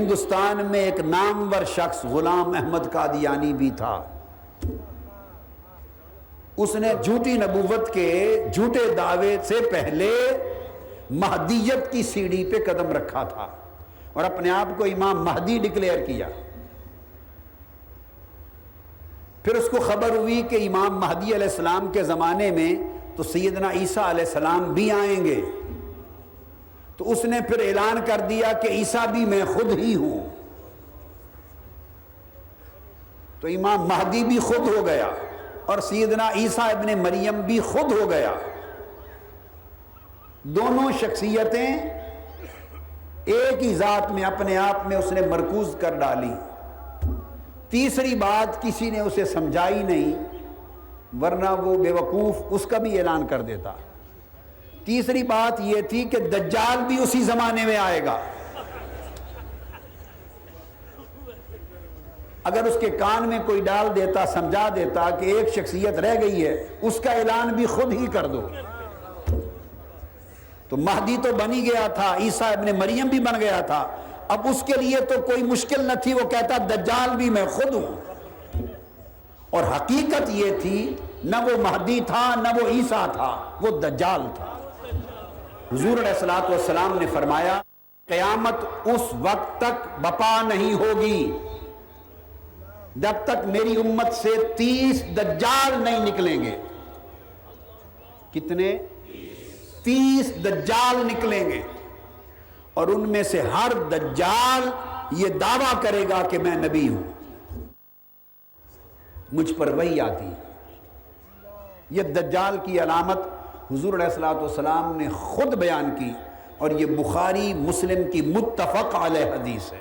ہندوستان میں ایک نامور شخص غلام احمد قادیانی بھی تھا۔ اس نے جھوٹی نبوت کے جھوٹے دعوے سے پہلے مہدیت کی سیڑھی پہ قدم رکھا تھا اور اپنے آپ کو امام مہدی ڈکلیئر کیا۔ پھر اس کو خبر ہوئی کہ امام مہدی علیہ السلام کے زمانے میں تو سیدنا عیسیٰ علیہ السلام بھی آئیں گے۔ تو اس نے پھر اعلان کر دیا کہ عیسیٰ بھی میں خود ہی ہوں۔ تو امام مہدی بھی خود ہو گیا اور سیدنا عیسیٰ ابن مریم بھی خود ہو گیا۔ دونوں شخصیتیں ایک ہی ذات میں اپنے آپ میں اس نے مرکوز کر ڈالی۔ تیسری بات کسی نے اسے سمجھائی نہیں، ورنہ وہ بے وقوف اس کا بھی اعلان کر دیتا۔ تیسری بات یہ تھی کہ دجال بھی اسی زمانے میں آئے گا۔ اگر اس کے کان میں کوئی ڈال دیتا، سمجھا دیتا کہ ایک شخصیت رہ گئی ہے، اس کا اعلان بھی خود ہی کر دو۔ تو مہدی تو بنی گیا تھا، عیسیٰ ابن مریم بھی بن گیا تھا۔ اب اس کے لیے تو کوئی مشکل نہ تھی، وہ کہتا، دجال بھی میں خود ہوں۔ اور حقیقت یہ تھی، نہ وہ مہدی تھا، نہ وہ عیسیٰ تھا، وہ دجال تھا۔ حضور علیہ السلام نے فرمایا، قیامت اس وقت تک بپا نہیں ہوگی۔ جب تک میری امت سے تیس دجال نہیں نکلیں گے۔ کتنے؟ تیس دجال نکلیں گے۔ اور ان میں سے ہر دجال یہ دعویٰ کرے گا کہ میں نبی ہوں۔ مجھ پر وہی آتی۔ یہ دجال کی علامت حضور علیہ السلام نے خود بیان کی اور یہ بخاری مسلم کی متفق علیہ حدیث ہے۔